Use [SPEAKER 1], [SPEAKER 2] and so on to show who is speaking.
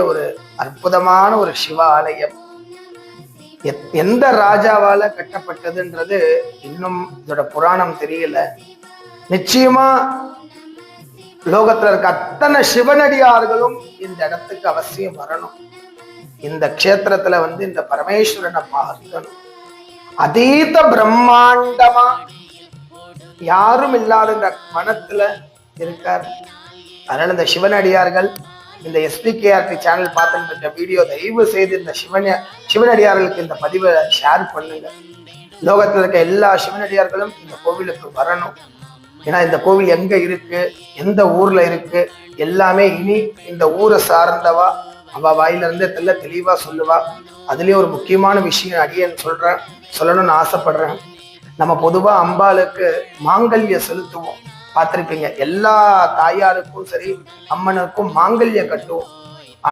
[SPEAKER 1] ஒரு அற்புதமான ஒரு சிவ ஆலயம். எந்த ராஜாவால கட்டப்பட்டதுன்றது இன்னும் இதோட புராணம் தெரியல. நிச்சயமா லோகத்துல இருக்க அத்தனை சிவனடியார்களும் இந்த இடத்துக்கு அவசியம் வரணும். இந்த க்ஷேத்திரத்துல வந்து இந்த பரமேஸ்வரனை பார்க்கணும். அதீத பிரம்மாண்டமா யாரும் இல்லாத இந்த மனத்துல இருக்கார். அதனால இந்த சிவனடியார்கள் இந்த எஸ்பிகேஆர்டி சேனல் பார்த்துட்டு இருக்க வீடியோ தயவு செய்து இந்த சிவன சிவனடியார்களுக்கு இந்த பதிவை ஷேர் பண்ணுங்க. லோகத்தில் இருக்க எல்லா சிவனடியார்களும் இந்த கோவிலுக்கு வரணும். ஏன்னா இந்த கோவில் எங்க இருக்கு? எந்த ஊர்ல இருக்கு? எல்லாமே இனி இந்த ஊரை சார்ந்தவா? அவ வாயிலிருந்தே தெல்ல தெளிவா சொல்லுவா. அதுலயும் ஒரு முக்கியமான விஷயம் அடியேன்னு சொல்றேன். சொல்லணும்னு ஆசைப்படுறேன். நம்ம பொதுவா அம்பாளுக்கு மாங்கல்யம் செலுத்துவோம். பார்த்துருப்பீங்க. எல்லா தாயாருக்கும் சரி அம்மனுக்கும் மாங்கல்யம் கட்டும்.